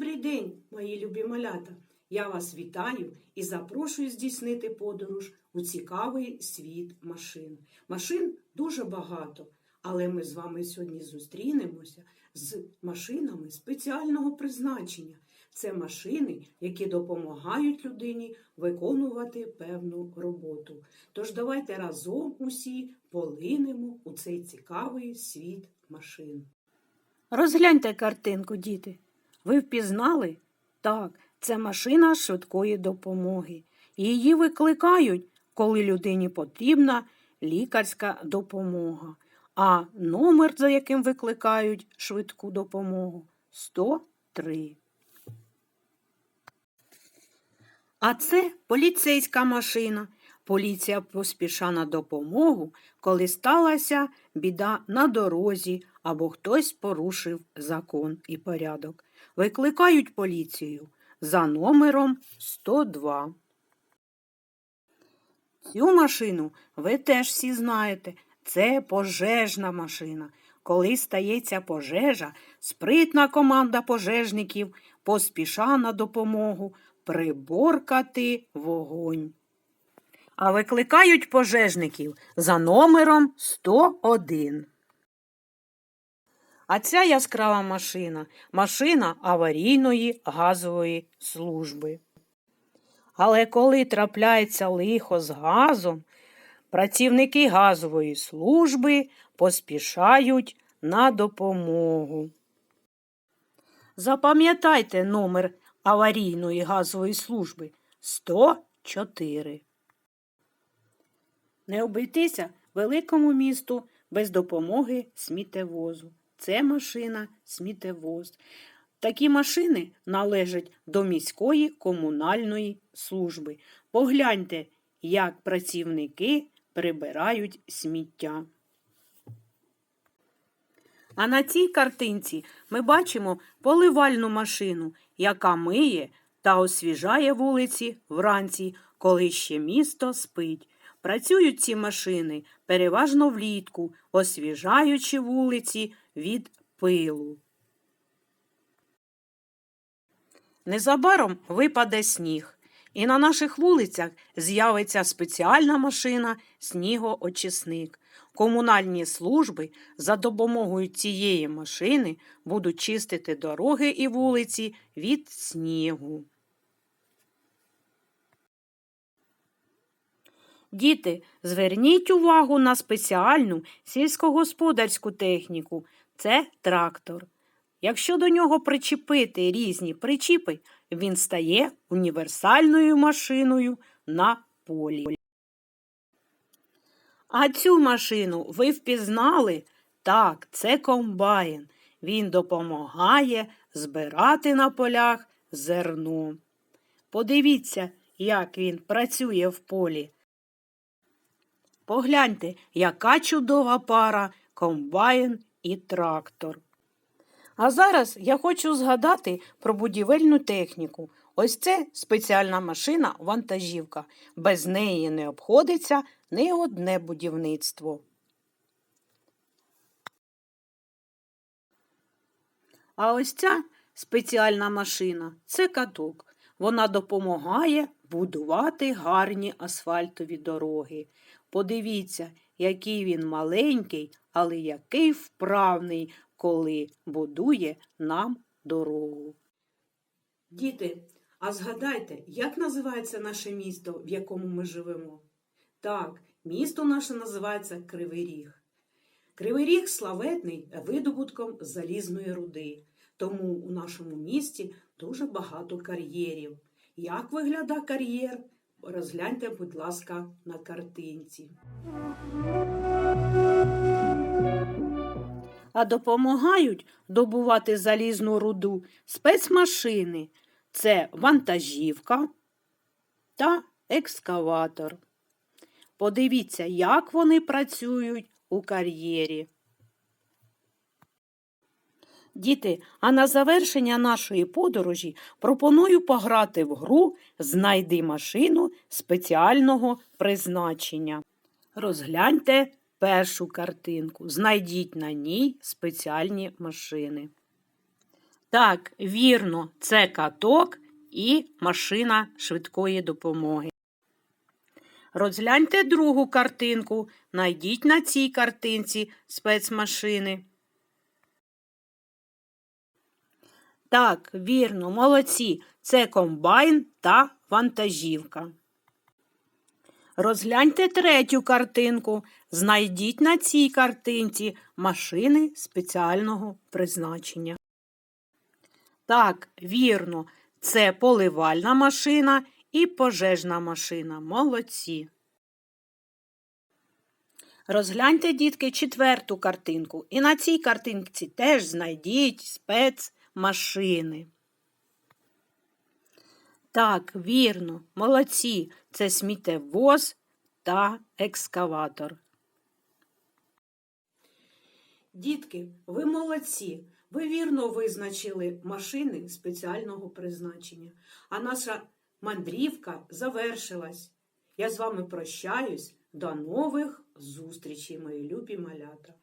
Добрий день, мої любі малята! Я вас вітаю і запрошую здійснити подорож у цікавий світ машин. Машин дуже багато, але ми з вами сьогодні зустрінемося з машинами спеціального призначення. Це машини, які допомагають людині виконувати певну роботу. Тож давайте разом усі полинемо у цей цікавий світ машин. Розгляньте картинку, діти. Ви впізнали? Так, це машина швидкої допомоги. Її викликають, коли людині потрібна лікарська допомога. А номер, за яким викликають швидку допомогу 103. А це поліцейська машина. Поліція поспіша на допомогу, коли сталася біда на дорозі або хтось порушив закон і порядок. Викликають поліцію за номером 102. Цю машину ви теж всі знаєте. Це пожежна машина. Коли стається пожежа, спритна команда пожежників поспіша на допомогу приборкати вогонь. А викликають пожежників за номером 101. А ця яскрава машина машина аварійної газової служби. Але коли трапляється лихо з газом, працівники газової служби поспішають на допомогу. Запам'ятайте номер аварійної газової служби 104. Не обійтися великому місту без допомоги сміттєвозу. Це машина сміттєвоз. Такі машини належать до міської комунальної служби. Погляньте, як працівники прибирають сміття. А на цій картинці ми бачимо поливальну машину, яка миє та освіжає вулиці вранці, коли ще місто спить. Працюють ці машини переважно влітку, освіжаючи вулиці від пилу. Незабаром випаде сніг, і на наших вулицях з'явиться спеціальна машина снігоочисник. Комунальні служби за допомогою цієї машини будуть чистити дороги і вулиці від снігу. Діти, зверніть увагу на спеціальну сільськогосподарську техніку це трактор. Якщо до нього причепити різні причіпи, він стає універсальною машиною на полі. А цю машину ви впізнали? Так, це комбайн. Він допомагає збирати на полях зерно. Подивіться, як він працює в полі. Погляньте, яка чудова пара комбайн і трактор. А зараз я хочу згадати про будівельну техніку. Ось це спеціальна машина вантажівка. Без неї не обходиться ні одне будівництво. А ось ця спеціальна машина це каток. Вона допомагає будувати гарні асфальтові дороги. Подивіться, який він маленький, але який вправний, коли будує нам дорогу. Діти, а згадайте, як називається наше місто, в якому ми живемо? Так, місто наше називається Кривий Ріг. Кривий Ріг славетний видобутком залізної руди, тому у нашому місті дуже багато кар'єрів. Як виглядає кар'єр? Розгляньте, будь ласка, на картинці. А допомагають добувати залізну руду спецмашини. Це вантажівка та екскаватор. Подивіться, як вони працюють у кар'єрі. Діти, а на завершення нашої подорожі пропоную пограти в гру Знайди машину спеціального призначення. Розгляньте першу картинку. Знайдіть на ній спеціальні машини. Так, вірно, це каток і машина швидкої допомоги. Розгляньте другу картинку. Найдіть на цій картинці спецмашини. Так, вірно, молодці. Це комбайн та вантажівка. Розгляньте третю картинку. Знайдіть на цій картинці машини спеціального призначення. Так, вірно, це поливальна машина і пожежна машина. Молодці. Розгляньте, дітки, четверту картинку. І на цій картинці теж знайдіть спецмашини. Так, вірно, молодці. Це сміттєвоз та екскаватор. Дітки, ви молодці. Ви вірно визначили машини спеціального призначення. А наша мандрівка завершилась. Я з вами прощаюсь. До нових зустрічей, мої любі малята.